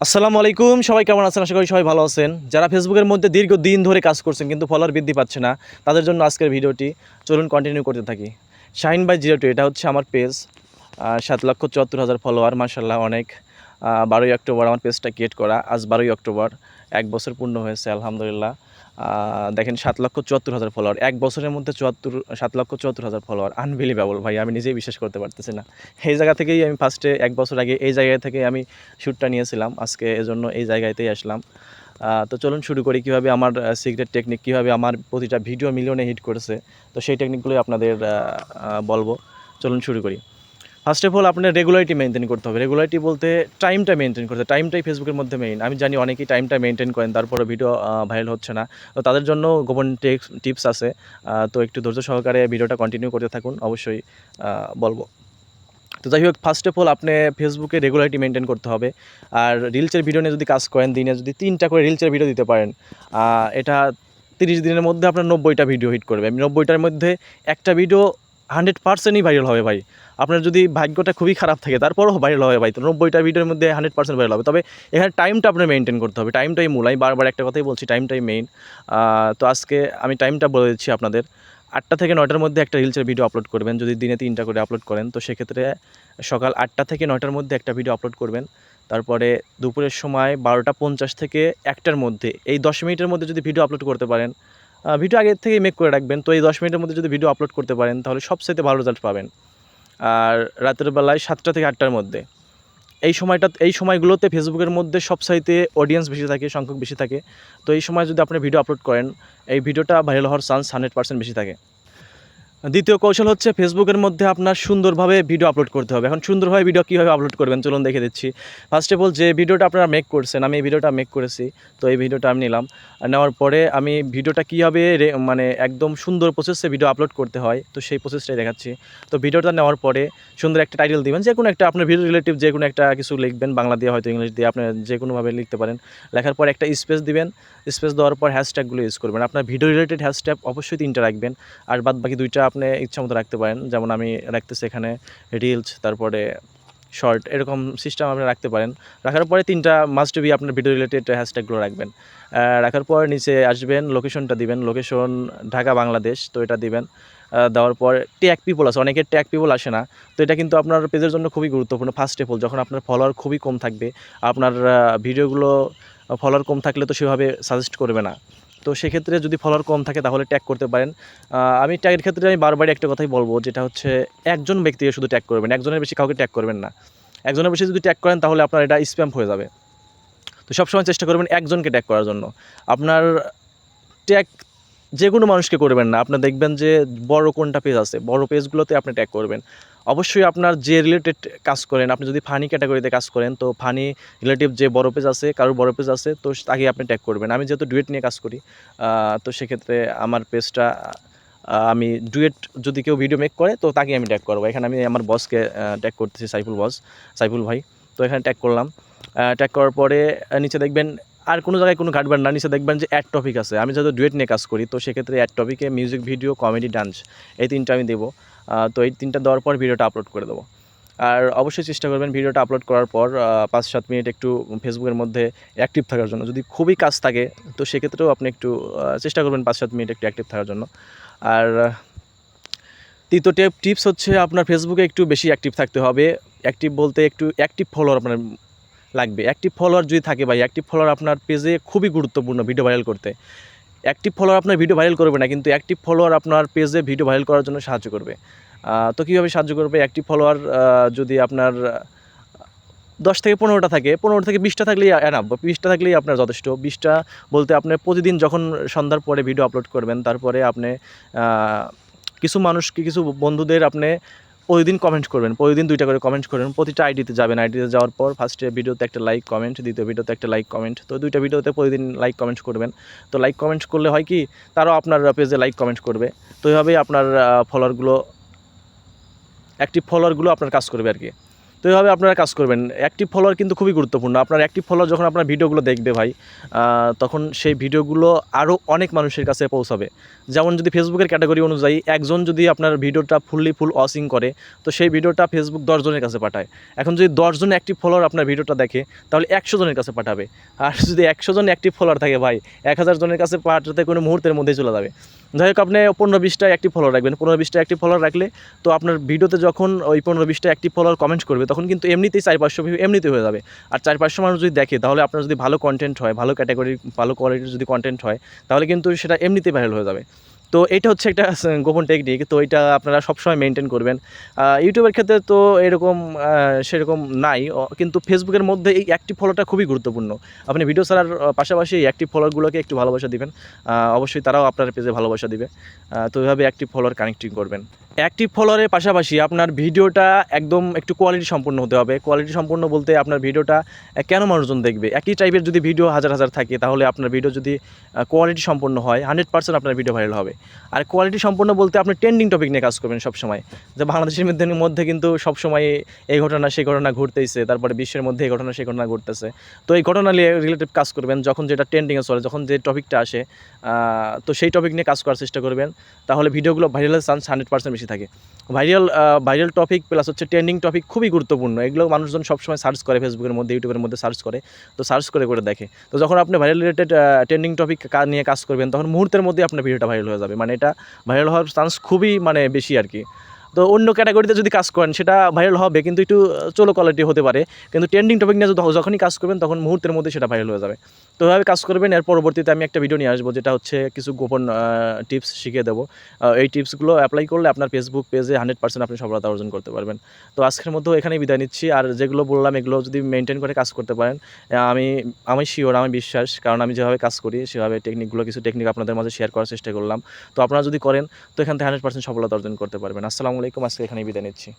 আসসালামু আলাইকুম, সবাই কেমন আছেন? আশা করি সবাই ভালো আছেন। যারা ফেসবুকের মধ্যে দীর্ঘ দিন ধরে কাজ করছেন কিন্তু ফলোয়ার বৃদ্ধি পাচ্ছে না, তাদের জন্য আজকের ভিডিওটি চলুন কন্টিনিউ করতে থাকি। শাইন বাই জিরো টু এটা হচ্ছে আমার পেজ সাত লক্ষ চুয়াত্তর হাজার ফলোয়ার মার্শাল্লাহ অনেক। বারোই অক্টোবর আমার পেজটা ক্রিয়েট করা। আজ বারোই অক্টোবর, এক বছর পূর্ণ হয়েছে, আলহামদুলিল্লাহ। দেখেন, সাত লক্ষ চুয়াত্তর হাজার ফলোয়ার এক বছরের মধ্যে চুয়াত্তর, সাত লক্ষ চুয়াত্তর হাজার ফলোয়ার আনবিলিভেবল ভাই, আমি নিজেই বিশ্বাস করতে পারতেছি না। এই জায়গা থেকেই আমি ফার্স্টে এক বছর আগে এই জায়গা থেকে আমি শ্যুটটা নিয়েছিলাম। আজকে এজন্য এই জায়গাতেই আসলাম। তো চলুন শুরু করি কীভাবে আমার সিক্রেট টেকনিক কীভাবে আমার প্রতিটা ভিডিও মিলিয়নে হিট করেছে। তো সেই টেকনিকগুলোই আপনাদের বলব। চলুন শুরু করি। ফার্স্ট অফ অল আপনার রেগুলারিটি মেনটেন করতে হবে। রেগুলারিটি বলতে টাইমটা মেনটেন করতে টাইমটাই ফেসবুকের মধ্যে মেইন আমি জানি অনেকেই টাইমটা মেনটেন করেন, তারপরে ভিডিও ভাইরাল হচ্ছে না। তো তাদের জন্য গোপন টিপস আছে। তো একটু ধৈর্য সহকারে ভিডিওটা কন্টিনিউ করতে থাকুন। অবশ্যই বলব। তো যাই হোক ফার্স্ট অফ অল আপনি ফেসবুকে রেগুলারিটি মেনটেন করতে হবে। আর রিলসের ভিডিও নিয়ে যদি কাজ করেন, দিনে যদি তিনটা করে রিলসের ভিডিও দিতে পারেন এটা তিরিশ দিনের মধ্যে আপনার নব্বইটা ভিডিও হিট করবে। নব্বইটার মধ্যে একটা ভিডিও হান্ড্রেড পার্সেন্টই ভাইরাল হবে ভাই। আপনার যদি ভাগ্যটা খুবই খারাপ থাকে, তারপরও ভাইরাল হবে ভাই। তো নব্বইটা ভিডিওর মধ্যে হান্ড্রেড পার্সেন্ট ভাইরাল হবে। তবে এখানে টাইমটা আপনার মেনটেন করতে হবে। টাইমটাই মূল। আমি বারবার একটা কথাই বলছি টাইমটাই মেইন তো আজকে আমি টাইমটা বলে দিচ্ছি আপনাদের। আটটা থেকে নয়টার মধ্যে একটা রিলসের ভিডিও আপলোড করবেন। যদি দিনে তিনটা করে আপলোড করেন, তো সেক্ষেত্রে সকাল আটটা থেকে নয়টার মধ্যে একটা ভিডিও আপলোড করবেন। তারপরে দুপুরের সময় বারোটা পঞ্চাশ থেকে একটার মধ্যে, এই দশ মিনিটের মধ্যে যদি ভিডিও আপলোড করতে পারেন ভিডিও আগের থেকেই মেক করে রাখবেন। তো এই দশ মিনিটের মধ্যে যদি ভিডিও আপলোড করতে পারেন, তাহলে সবচেয়ে ভালো রেজাল্ট পাবেন। আর রাতের বেলায় সাতটা থেকে আটটার মধ্যে। এই সময়টা, এই সময়গুলোতে ফেসবুকের মধ্যে সবসাইতে অডিয়েন্স বেশি থাকে, সংখ্যক বেশি থাকে। তো এই সময় যদি আপনি ভিডিও আপলোড করেন, এই ভিডিওটা ভাইরাল হওয়ার চান্স হান্ড্রেড বেশি থাকে। দ্বিতীয় কৌশল হচ্ছে ফেসবুকের মধ্যে আপনার সুন্দরভাবে ভিডিও আপলোড করতে হবে। এখন সুন্দরভাবে ভিডিও কীভাবে আপলোড করবেন? চলুন দেখে দিচ্ছি। ফার্স্ট অফ অল যে ভিডিওটা আপনারা মেক করছেন, আমি এই ভিডিওটা মেক করেছি, তো এই ভিডিওটা আমি নিলাম। নেওয়ার পরে আমি ভিডিওটা কীভাবে মানে একদম সুন্দর প্রসেসে ভিডিও আপলোড করতে হয়, তো সেই প্রসেসটাই দেখাচ্ছি। তো ভিডিওটা নেওয়ার পরে সুন্দর একটা টাইটেল দিবেন, যে কোনো একটা আপনার ভিডিও রিলেটিভ যে কোনো একটা কিছু লিখবেন, বাংলা দিয়ে হয়তো ইংলিশ দিয়ে আপনি যে কোনোভাবে লিখতে পারেন। লেখার পর একটা স্পেস দিবেন স্পেস দেওয়ার পর হ্যাশট্যাগুলো ইউজ করবেন। আপনার ভিডিও রিলেটেড হ্যাশট্যাগ অবশ্যই তিনটা রাখবেন, আর বাদ বাকি দুইটা আপনি ইচ্ছা মতো রাখতে পারেন। যেমন আমি রাখতেছি এখানে রিলস তারপরে শর্ট এরকম সিস্টেম আপনি রাখতে পারেন। রাখার পরে তিনটা মাস্ট বি আপনার ভিডিও রিলেটেড হ্যাশট্যাগুলো রাখবেন। রাখার পর নিচে আসবেন লোকেশনটা দিবেন। লোকেশন ঢাকা, বাংলাদেশ, তো এটা দিবেন। দেওয়ার পর ট্যাগ পিপল আছে। অনেকের ট্যাগ পিপল আসে না। তো এটা কিন্তু আপনার পেজের জন্য খুবই গুরুত্বপূর্ণ। ফার্স্ট অফ যখন আপনার ফলোয়ার খুবই কম থাকবে, আপনার ভিডিওগুলো ফলোয়ার কম থাকলে তো সেভাবে সাজেস্ট করবে না। তো সেক্ষেত্রে যদি ফলোয়ার কম থাকে তাহলে ট্যাগ করতে পারেন। আমি ট্যাগের ক্ষেত্রে আমি বারবারই একটা কথাই বলব, যেটা হচ্ছে একজন ব্যক্তিকে শুধু ট্যাগ করবেন, একজনের বেশি কাউকে ট্যাগ করবেন না। একজনের বেশি যদি ট্যাগ করেন তাহলে আপনার এটা স্প্যাম হয়ে যাবে। তো সবসময় চেষ্টা করবেন একজনকে ট্যাগ করার জন্য। আপনার ট্যাগ যে কোনো মানুষকে করবেন না। আপনার দেখবেন যে বড় কোনটা পেজ আছে, বড় পেজগুলোতে আপনি ট্যাগ করবেন। অবশ্যই আপনার যে রিলেটেড কাজ করেন, আপনি যদি ফানি ক্যাটাগরিতে কাজ করেন, তো ফানি রিলেটিভ যে বড় পেজ আছে, কারোর বড় পেজ আছে, তো তাকে আপনি ট্যাগ করবেন। আমি যেহেতু ডুয়েট নিয়ে কাজ করি তো সেক্ষেত্রে আমার পেজটা আমি ডুয়েট যদি কেউ ভিডিও মেক করে, তো তাকে আমি ট্যাগ করব। এখানে আমি আমার বসকে ট্যাগ করতেছি, সাইফুল বস সাইফুল ভাই। তো এখানে ট্যাগ করলাম। ট্যাগ করার পরে নিচে দেখবেন আর কোনো জায়গায় কোনো ঘাটবেন না নিচে দেখবেন যে অ্যাড টপিক আছে। আমি যেহেতু ডুয়েট নিয়ে কাজ করি, তো সেক্ষেত্রে অ্যাড টপিকে মিউজিক ভিডিও কমেডি ডান্স এই তিনটা আমি দেবো। তো এই তিনটা দেওয়ার পর ভিডিওটা আপলোড করে দেবো। আর অবশ্যই চেষ্টা করবেন ভিডিওটা আপলোড করার পর পাঁচ সাত মিনিট একটু ফেসবুকের মধ্যে অ্যাক্টিভ থাকার জন্য। যদি খুবই কাজ থাকে, তো সেক্ষেত্রেও আপনি একটু চেষ্টা করবেন পাঁচ সাত মিনিট একটু অ্যাক্টিভ থাকার জন্য। আর, তৃতীয় টেপ টিপস হচ্ছে আপনার ফেসবুকে একটু বেশি অ্যাক্টিভ থাকতে হবে। অ্যাক্টিভ বলতে একটু অ্যাক্টিভ ফলোয়ার আপনার লাগবে। অ্যাক্টিভ ফলোয়ার যদি থাকে ভাই অ্যাক্টিভ ফলোয়ার আপনার পেজে খুবই গুরুত্বপূর্ণ ভিডিও ভাইরাল করতে। অ্যাক্টিভ ফলোয়ার আপনার ভিডিও ভাইরাল করবে না, কিন্তু অ্যাক্টিভ ফলোয়ার আপনার পেজে ভিডিও ভাইরাল করার জন্য সাহায্য করবে। তো কীভাবে সাহায্য করবে? অ্যাক্টিভ ফলোয়ার যদি আপনার দশ থেকে পনেরোটা থাকে পনেরো থেকে বিশটা থাকলেই এনাফ বিশটা থাকলেই আপনার যথেষ্ট। বিশটা বলতে আপনি প্রতিদিন যখন সন্ধ্যার পরে ভিডিও আপলোড করবেন, তারপরে আপনি কিছু মানুষকে, কিছু বন্ধুদের আপনি প্রতিদিন কমেন্ট করবেন, প্রতিদিন দুইটা করে কমেন্ট করবেন, প্রতিটা আইডিতে যাবেন। আইডিতে যাওয়ার পর ফার্স্টে ভিডিওতে একটা লাইক কমেন্ট দ্বিতীয় ভিডিওতে একটা লাইক কমেন্ট তো দুইটা ভিডিওতে প্রতিদিন লাইক কমেন্ট করবেন। তো লাইক কমেন্ট করলে হয় কি, তারাও আপনার পেজে লাইক কমেন্ট করবে। তো এইভাবেই আপনার ফলোয়ারগুলো অ্যাক্টিভ ফলোয়ারগুলো আপনার কাজ করবে আর কি। তো এইভাবে আপনারা কাজ করবেন। অ্যাক্টিভ ফলোয়ার কিন্তু খুবই গুরুত্বপূর্ণ। আপনার অ্যাক্টিভ ফলোয়ার যখন আপনার ভিডিওগুলো দেখবে ভাই তখন সেই ভিডিওগুলো আরও অনেক মানুষের কাছে পৌঁছাবে। যেমন যদি ফেসবুকের ক্যাটাগরি অনুযায়ী একজন যদি আপনার ভিডিওটা ফুললি ফুল ওয়াচিং করে, তো সেই ভিডিওটা ফেসবুক দশজনের কাছে পাঠায়। এখন যদি দশজন অ্যাক্টিভ ফলোয়ার আপনার ভিডিওটা দেখে, তাহলে একশো জনের কাছে পাঠাবে। আর যদি একশো জন অ্যাক্টিভ ফলোয়ার থাকে ভাই, এক হাজার জনের কাছে পাঠাতে কোনো মুহূর্তের মধ্যেই চলে যাবে। যাই হোক, আপনি পনেরো বিশটা অ্যাক্টিভ ফলোয়ার রাখবেন। পনেরো বিশটা অ্যাক্টিভ ফলোয়ার রাখলে তো আপনার ভিডিওতে যখন ওই পনেরো বিশটা অ্যাক্টিভ ফলোয়ার কমেন্ট করবে তখন কিন্তু এমনিতেই চার পাঁচশো ভিউ এমনিতেই হয়ে যাবে। আর চার পাঁচশো মানুষ যদি দেখে, তাহলে আপনার যদি ভালো কন্টেন্ট হয়, ভালো ক্যাটাগরি ভালো কোয়ালিটির যদি কন্টেন্ট হয়, তাহলে কিন্তু সেটা এমনিতেই ভাইরাল হয়ে যাবে। তো এটা হচ্ছে একটা গোপন টেকনিক তো এটা আপনারা সবসময় মেনটেন করবেন। ইউটিউবের ক্ষেত্রে তো এরকম সেরকম নাই কিন্তু ফেসবুকের মধ্যে এই অ্যাক্টিভ ফলোটা খুবই গুরুত্বপূর্ণ। আপনি ভিডিও ছাড়ার পাশাপাশি অ্যাক্টিভ ফলোয়ারগুলোকে একটু ভালোবাসা দিবেন। অবশ্যই তারাও আপনার পেজে ভালোবাসা দিবে। তো এইভাবে অ্যাক্টিভ ফলোয়ার কানেক্টিং করবেন। অ্যাক্টিভ ফলোয়ারের পাশাপাশি আপনার ভিডিওটা একদম একটু কোয়ালিটি সম্পূর্ণ হতে হবে। কোয়ালিটি সম্পূর্ণ বলতে আপনার ভিডিওটা কেন মানুষজন দেখবে? একই টাইপের যদি ভিডিও হাজার হাজার থাকে, তাহলে আপনার ভিডিও যদি কোয়ালিটি সম্পন্ন হয় হান্ড্রেড পার্সেন্ট আপনার ভিডিও ভাইরাল হবে। আর কোয়ালিটি সম্পন্ন বলতে আপনি ট্রেন্ডিং টপিক নিয়ে কাজ করবেন সবসময়। যে বাংলাদেশের মধ্যে মধ্যে কিন্তু সবসময় এই ঘটনা, সেই ঘটনা ঘটতেইছে, তারপরে বিশ্বের মধ্যে এই ঘটনা, সেই ঘটনা ঘটতেছে। তো এই ঘটনা নিয়ে রিলেটেড কাজ করবেন, যখন যেটা ট্রেন্ডিংয়ে চলে, যখন যে টপিকটা আসে তো সেই টপিক নিয়ে কাজ করার চেষ্টা করবেন। তাহলে ভিডিওগুলো ভাইরালের চান্স হান্ড্রেড পার্সেন্ট বেশি থাকে। ভাইরাল ভাইরাল টপিক প্লাস হচ্ছে ট্রেন্ডিং টপিক খুবই গুরুত্বপূর্ণ। এগুলো মানুষজন সবসময় সার্চ করে ফেসবুকের মধ্যে ইউটিউবের মধ্যে সার্চ করে। তো সার্চ করে করে দেখে। তো যখন আপনি ভাইরাল রিলেটেড ট্রেন্ডিং টপিক নিয়ে কাজ করবেন, তখন মুহূর্তের মধ্যে আপনার ভিডিওটা ভাইরাল হয়ে যাবে। মানে এটা ভাইরাল হওয়ার চান্স খুবই মানে বেশি আর কি। তো অন্য ক্যাটাগরিতে যদি কাজ করেন, সেটা ভাইরাল হবে, কিন্তু একটু চলো কোয়ালিটি হতে পারে। কিন্তু ট্রেন্ডিং টপিক নিয়ে যখনই কাজ করবেন, তখন মুহূর্তের মধ্যে সেটা ভাইরাল হয়ে যাবে। তো এভাবে কাজ করবেন, এর পরবর্তীতে আমি একটা ভিডিও নিয়ে আসব, যেটা হচ্ছে কিছু গোপন টিপস শিখিয়ে দেবো। এই টিপসগুলো অ্যাপ্লাই করলে আপনার ফেসবুক পেজে হান্ড্রেড পার্সেন্ট আপনি সফলতা অর্জন করতে পারবেন। তো আজকের মধ্যে এখানেই বিদায় নিচ্ছি, আর যেগুলো বললাম, এগুলো যদি মেনটেন করে কাজ করতে পারেন আমি আমি শিওর আমি বিশ্বাস, কারণ আমি যেভাবে কাজ করি, সেভাবে টেকনিকগুলো কিছু টেকনিক আপনাদের মাঝে শেয়ার করার চেষ্টা করলাম। তো আপনারা যদি করেন, তো এখান থেকে হান্ড্রেড পার্সেন্ট সফলতা অর্জন করতে পারবেন। আসসালামু আলাইকুম, আজকে এখানেই বিদায় নিচ্ছি।